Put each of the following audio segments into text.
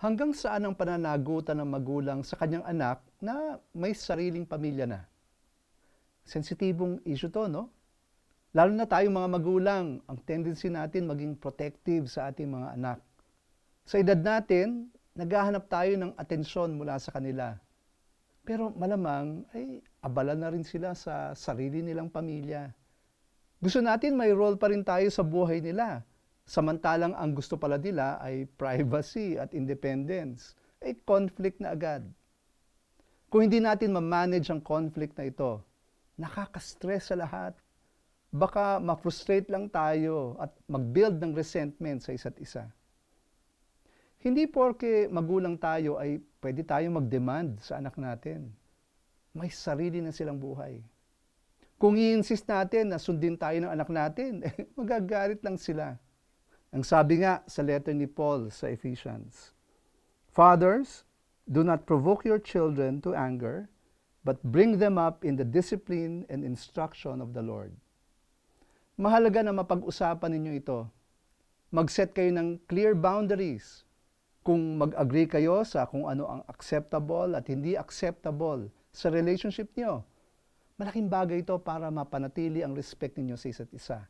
Hanggang saan ang pananagutan ng magulang sa kanyang anak na may sariling pamilya na? Sensitibong issue to, no? Lalo na tayong mga magulang, ang tendency natin maging protective sa ating mga anak. Sa edad natin, naghahanap tayo ng atensyon mula sa kanila. Pero malamang ay abala na rin sila sa sarili nilang pamilya. Gusto natin may role pa rin tayo sa buhay nila. Samantalang ang gusto pala nila ay privacy at independence. Ay conflict na agad. Kung hindi natin ma-manage ang conflict na ito, nakaka-stress sa lahat. Baka ma-frustrate lang tayo at mag-build ng resentment sa isa't isa. Hindi porke magulang tayo ay pwede tayong mag-demand sa anak natin. May sarili na silang buhay. Kung i-insist natin na sundin tayo ng anak natin, eh, magagalit lang sila. Ang sabi nga sa letter ni Paul sa Ephesians, Fathers, do not provoke your children to anger, but bring them up in the discipline and instruction of the Lord. Mahalaga na mapag-usapan ninyo ito. Mag-set kayo ng clear boundaries. Kung mag-agree kayo sa kung ano ang acceptable at hindi acceptable sa relationship niyo. Malaking bagay ito para mapanatili ang respect ninyo sa isa't isa.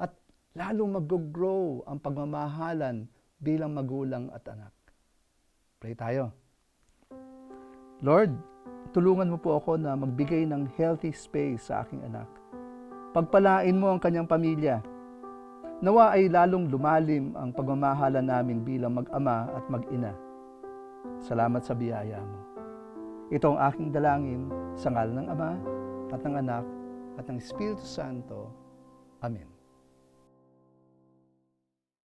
At lalong mag-grow ang pagmamahalan bilang magulang at anak. Pray tayo. Lord, tulungan mo po ako na magbigay ng healthy space sa aking anak. Pagpalain mo ang kanyang pamilya. Nawa ay lalong lumalim ang pagmamahala namin bilang mag-ama at mag-ina. Salamat sa biyaya mo. Ito ang aking dalangin sa ngalan ng Ama at ng Anak at ng Espiritu Santo. Amen.